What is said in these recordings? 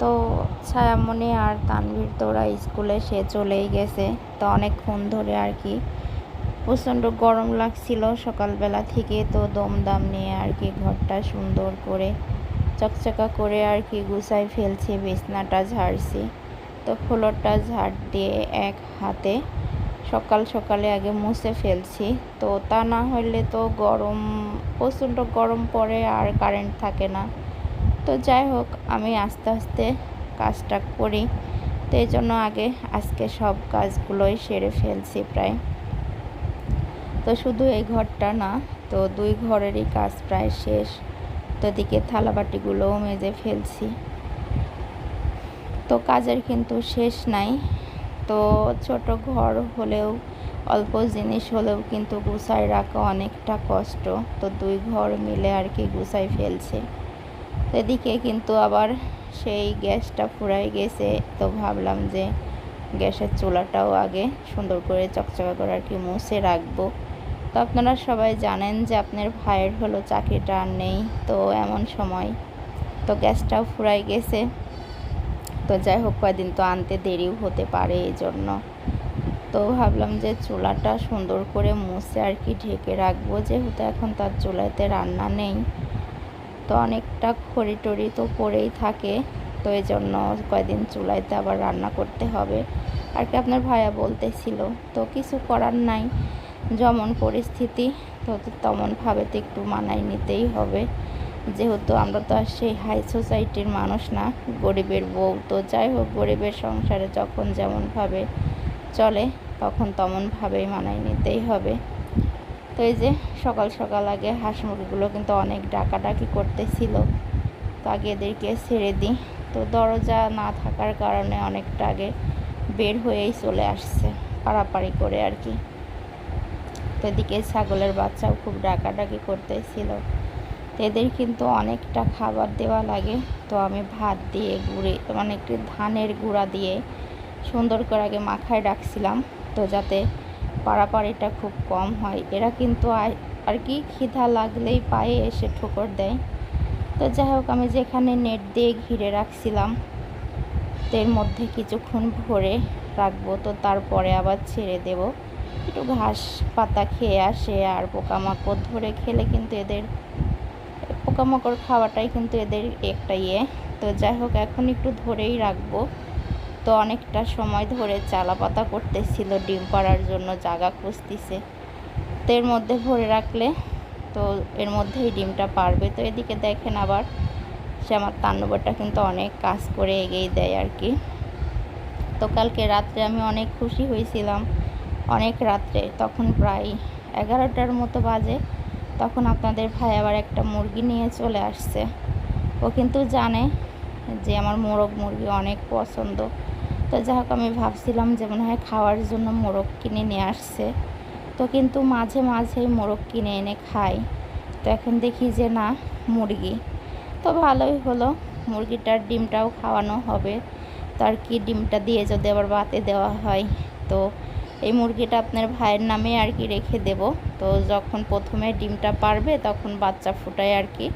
তো ছায়ামণি আর তানভীর তোরা স্কুলে, সে চলেই গেছে। তো অনেকক্ষণ ধরে আর কি। প্রচণ্ড গরম লাগছিল সকালবেলা থেকে, তো দমদাম নিয়ে আর কি ঘরটা সুন্দর করে চকচকা করে আর কি গুছাই ফেলছি, বিছনাটা ঝাড়ছি। তো ফ্লোরটা ঝাড় দিয়ে এক হাতে সকাল সকালে আগে মুছে ফেলছি। তো তা না হলে তো গরম, প্রচণ্ড গরম পড়ে আর কারেন্ট থাকে না। তো যাই হোক, আমি আস্তে আস্তে কাজটা করি। তো এই জন্য আগে, আজকে সব কাজগুলোই সেরে ফেলছি প্রায়। তো শুধু এই ঘরটা না, তো দুই ঘরেরই কাজ প্রায় শেষ। তো এদিকে থালাবাটিগুলোও মেজে ফেলছি। তো কাজের কিন্তু শেষ নাই। তো ছোট ঘর হলেও, অল্প জিনিস হলেও কিন্তু গুছাই রাখা অনেকটা কষ্ট। তো দুই ঘর মিলে আর কি গুছাই ফেলছে। এদিকে কিন্তু আবার সেই গ্যাসটা ফুরাই গেছে, তো ভাবলাম যে গ্যাসের চুলাটাও আগে সুন্দর করে চকচকা করে আর কি মুছে রাখব। তো আপনারা সবাই জানেন যে আপনার ভাইয়ের হলো চাকরিটা আর নেই, তো এমন সময় তো গ্যাসটাও ফুরাই গেছে। তো যাই হোক কয়দিন তো আনতে দেরিও হতে পারে এই জন্য তো ভাবলাম যে চুলাটা সুন্দর করে মুছে আর কি ঢেকে রাখব, যেহেতু এখন তার চুলাতে রান্না নেই। তো অনেকটা খড়ি টড়ি তো পড়েই থাকে, তো এই জন্য কয়দিন চুলাইতে আবার রান্না করতে হবে। আর কি আপনার ভাইয়া বলতেছিল, তো কিছু করার নাই, যেমন পরিস্থিতি, তো তেমনভাবে তো একটু মানায় নিতেই হবে। যেহেতু আমরা তো আর সেই হাই সোসাইটির মানুষ না, গরিবের বউ, তো যাই হোক, গরিবের সংসারে যখন যেমনভাবে চলে, তখন তেমনভাবেই মানায় নিতেই হবে। তো এই যে সকাল সকাল আগে হাঁস মুরগিগুলো কিন্তু অনেক ডাকাডাকি করতেছিল। তো আগে এদেরকে ছেড়ে দিই। তো দরজা না থাকার কারণে অনেকটা আগে বের হয়েই চলে আসছে পাড়াপাড়ি করে আর কি। তো এদিকে ছাগলের বাচ্চাও খুব ডাকাডাকি করতেছিল। তো এদের কিন্তু অনেকটা খাবার দেওয়া লাগে। তো আমি ভাত দিয়ে গুঁড়ে মানে একটু ধানের গুঁড়া দিয়ে সুন্দর করে আগে মাখায় রাখছিলাম। তো যাতে পাড়াপাড়িটা খুব কম হয়। এরা কিন্তু আর কি খিদা লাগলেই পায়ে এসে ঠোকর দেয়। তো যাই হোক, আমি যেখানে নেট দিয়ে ঘিরে রাখছিলাম, এর মধ্যে কিছুক্ষণ ভরে রাখব। তো তারপরে আবার ছেড়ে দেব। একটু ঘাস পাতা খেয়ে আসে আর পোকামাকড় ধরে খেলে কিন্তু এদের, পোকামাকড় খাওয়াটাই কিন্তু এদের একটা ইয়ে। তো যাই হোক, এখন একটু ধরেই রাখব। তো অনেকটা সময় ধরে চালা পাতা করতেছিল, ডিম পাড়ার জন্য জায়গা খুঁজতেছে। তো এর মধ্যে ভরে রাখলে তো এর মধ্যেই ডিমটা পারবে তো এদিকে দেখেন আবার সে আমার তান্ডবটা কিন্তু অনেক কাজ করে এগিয়ে দেয় আর কি। তো কালকে রাত্রে আমি অনেক খুশি হয়েছিলাম। অনেক রাত্রে, তখন প্রায় এগারোটার মতো বাজে। তখন আপনাদের ভাই আবার একটা মুরগি নিয়ে চলে আসছে। ও কিন্তু জানে যে আমার মোরগ মুরগি অনেক পছন্দ। তো যাই হোক, আমি ভাবছিলাম যে মনে হয় খাওয়ার জন্য মোরগ কিনে নিয়ে আসছে। তো কিন্তু মাঝে মাঝেই মোরগ কিনে এনে খাই। তো এখন দেখি যে না, মুরগি। তো ভালোই হলো, মুরগিটার ডিমটাও খাওয়ানো হবে। তো আর কি ডিমটা দিয়ে যদি আবার বাতে দেওয়া হয়, তো এই মুরগিটা আপনার ভাইয়ের নামে আর কি রেখে দেব। তো যখন প্রথমে ডিমটা পারবে, তখন বাচ্চা ফুটায় আর কি।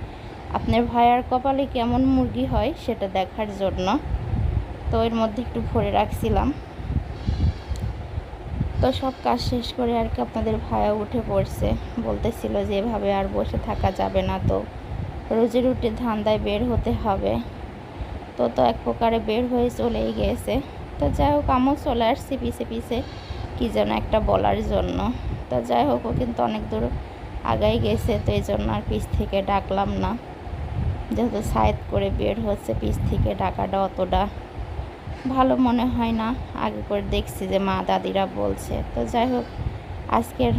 আপনার ভাইয়ার কপালে কেমন মুরগি হয়, সেটা দেখার জন্য। তো এর মধ্যে একটু ভরে রাখছিলাম। তো সব কাজ শেষ করে আর কি আপনাদের ভাইয়া উঠে পড়ছে। বলতেছিল যে এভাবে আর বসে থাকা যাবে না তো রোজি রুটি ধান্দায় বের হতে হবে। তো তো এক প্রকারে বের হয়ে চলেই গেছে। তো যাই হোক, আমিও চলে আসছি পিছে পিছে, কী যেন একটা বলার জন্য। তো যাই হোক, ও কিন্তু অনেক দূর আগাই গেছে, তো এই জন্য আর পিছ থেকে ডাকলাম না। যেহেতু সাইড করে বের হচ্ছে, পিছ থেকে ডাকাটা অতটা ভালো মনে হয় না। আগে করে দেখছি যে মা দাদিরা বলছে। তো যাই হোক আজকের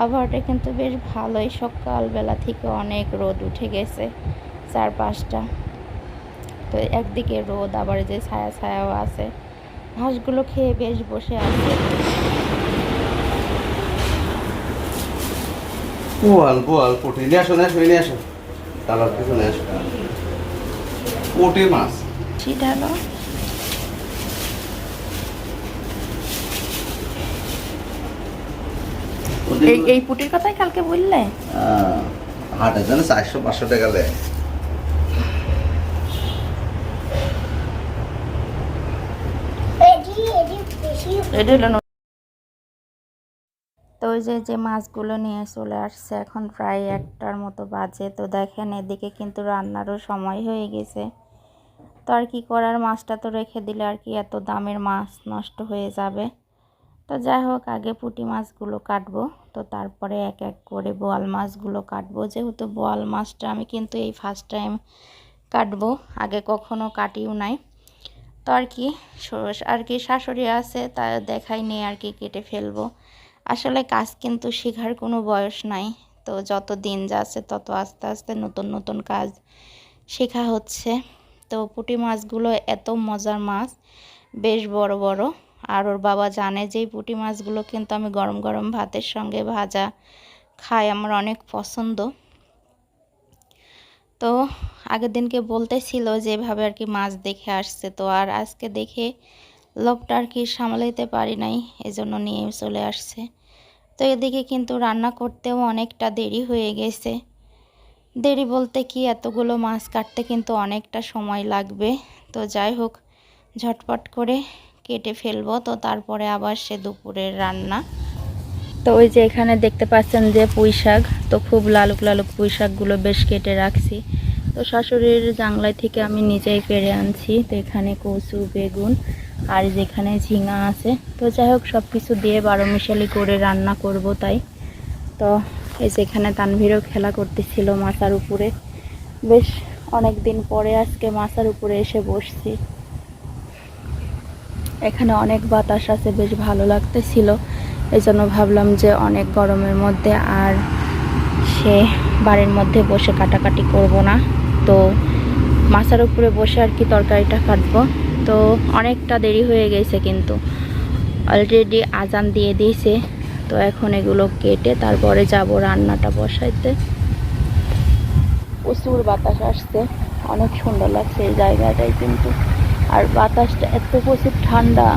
আবহাওয়াটা কিন্তু বেশ ভালোই। সকালবেলা থেকে অনেক রোদ উঠে গেছে চার পাঁচটা তো একদিকে রোদ আবার যে ছায়া ছায়াও আছে। ঘাসগুলো খেয়ে বেশ বসে আছে। বোয়াল বোয়াল পুঁটি। নিয়ে আসো নিয়ে আসো নিয়ে আসো। তালার পিছনে আসো। পুঁটি মাছ। ছিটালো এই এই পুটির কথাই কালকে বললে? চারশো পাঁচশো টাকা দেয়। তো ওই যে যে মাছগুলো নিয়ে চলে আসছে এখন প্রায় একটার মতো বাজে। তো দেখেন এদিকে কিন্তু রান্নারও সময় হয়ে গেছে। তো আর কি করার মাছটা তো রেখে দিলে আর কি এত দামের মাছ নষ্ট হয়ে যাবে। তো যাই হোক, আগে পুঁটি মাছগুলো কাটবো। তো তারপরে এক এক করে বোয়াল মাছগুলো কাটবো। যেহেতু বোয়াল মাছটা আমি কিন্তু এই ফার্স্ট টাইম কাটবো, আগে কখনো কাটিও নাই। তো আর কি আর কি শাশুড়ি আছে, তা দেখাই নেই আর কি কেটে ফেলব। আসলে কাজ কিন্তু শেখার কোনো বয়স নাই। তো যত দিন যাচ্ছে, তত আস্তে আস্তে নতুন নতুন কাজ শেখা হচ্ছে। তো পুঁটি মাছগুলো এত মজার মাছ, বেশ বড় বড়। আর ওর বাবা জানে যে এই পুঁটি মাছগুলো কিন্তু আমি গরম গরম ভাতের সঙ্গে ভাজা খাই, আমার অনেক পছন্দ। তো আগের দিনকে বলতেছিল যে এভাবে আর কি মাছ দেখে আসছে, তো আর আজকে দেখে লোভটা আর কি সামলাইতে পারি নাই, এজন্য নিয়ে চলে আসছে। তো এদিকে কিন্তু রান্না করতেও অনেকটা দেরি হয়ে গেছে। দেরি বলতে কি, এতগুলো মাছ কাটতে কিন্তু অনেকটা সময় লাগবে। তো যাই হোক, ঝটপট করে কেটে ফেলব। তো তারপরে আবার সে দুপুরের রান্না। তো ওই যে এখানে দেখতে পাচ্ছেন যে পুঁই শাক। তো খুব লালুক লালুক পুঁই শাকগুলো বেশ কেটে রাখছি। তো শাশুড়ির জাংলায় থেকে আমি নিজেই পেরে আনছি। তো এখানে কচু, বেগুন আর যেখানে ঝিঙা আছে। তো যাই হোক সব কিছু দিয়ে বারো মিশালি করে রান্না করব তাই। তো এই যে এখানে তানভীরও খেলা করতেছিল মাথার উপরে। বেশ অনেক দিন পরে আজকে মাথার উপরে এসে বসছি। এখানে অনেক বাতাস আছে, বেশ ভালো লাগতেছিল। এই জন্য ভাবলাম যে অনেক গরমের মধ্যে আর সে বাড়ির মধ্যে বসে কাটাকাটি করব না। তো মাছার উপরে বসে আর কি তরকারিটা কাটবো। তো অনেকটা দেরি হয়ে গেছে কিন্তু। অলরেডি আজান দিয়ে দিয়েছে। তো এখন এগুলো কেটে তারপরে যাব রান্নাটা বসাইতে। প্রচুর বাতাস আসছে। অনেক সুন্দর লাগছে এই জায়গাটাই কিন্তু। আর বাতাসটা এত প্রচুর ঠান্ডা।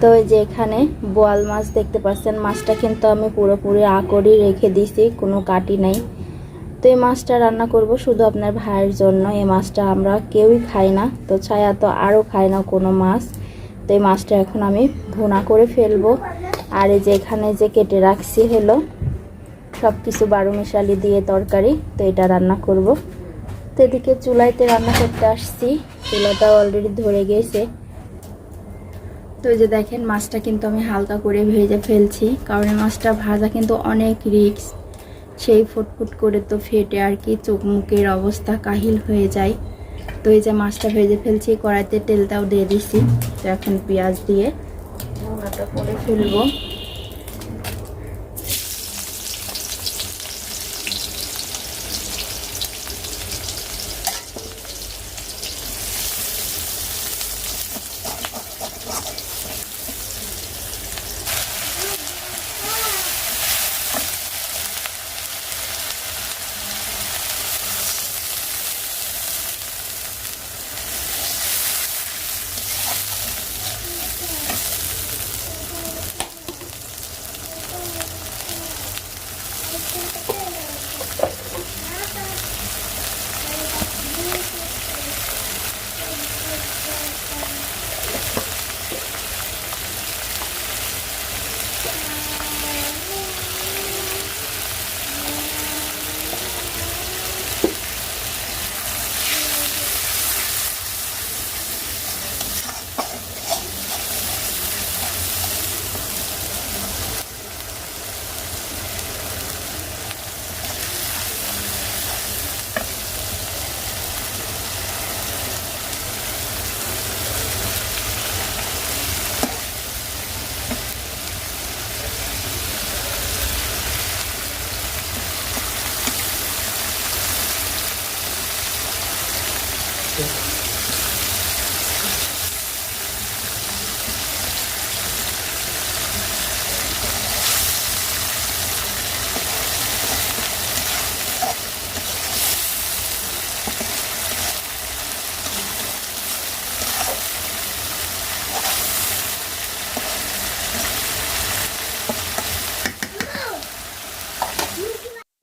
তো এই যে এখানে বোয়াল মাছ দেখতে পাচ্ছেন, মাছটা কিন্তু আমি পুরোপুরি আকড়ি রেখে দিছি কোনো কাটি নাই। তো এই মাছটা রান্না করব শুধু আপনার ভাইয়ের জন্য, এই মাছটা আমরা কেউই খাই না। তো ছায়া তো আরও খায় না কোনো মাছ। তো এই মাছটা এখন আমি ভুনা করে ফেলব। আর এই যে এখানে যে কেটে রাখছি হলো সব কিছু বারো মিশালি দিয়ে তরকারি, তো এটা রান্না করব। তো এদিকে চুলাইতে রান্না করতে আসছি। চুলাটা অলরেডি ধরে গেছে। তো যে দেখেন, মাছটা কিন্তু আমি হালকা করে ভেজে ফেলছি, কারণ মাছটা ভাজা কিন্তু অনেক রিক্স সেই ফুটফুট করে তো ফেটে আর কি, চোখ মুখের অবস্থা কাহিল হয়ে যায়। তো এই যে মাছটা ভেজে ফেলছি, কড়াইতে তেলটাও দিয়ে দিছি। তো এখন পেঁয়াজ দিয়ে করে ফেলব।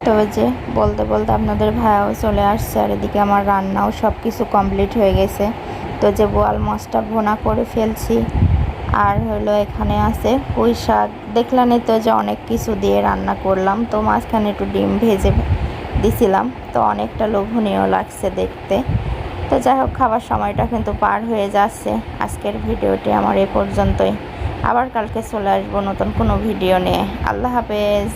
তবে যে বলতে বলতে আপনাদের ভাইয়াও চলে আসছে আর এদিকে আমার রান্নাও সব কিছু কমপ্লিট হয়ে গেছে। তো তো যে বোয়াল মাছটা ভোনা করে ফেলছি। আর হলো এখানে আছে পুঁই শাক। দেখলেনই তো যে অনেক কিছু দিয়ে রান্না করলাম। তো মাঝখানে একটু ডিম ভেজে দিছিলাম। তো অনেকটা লোভনীয় লাগছে দেখতে। তো যাই হোক, খাবার সময়টা কিন্তু পার হয়ে যাচ্ছে। আজকের ভিডিওটি আমার এ পর্যন্তই। আবার কালকে চলে আসব নতুন কোনো ভিডিও নিয়ে। আল্লাহ হাফেজ।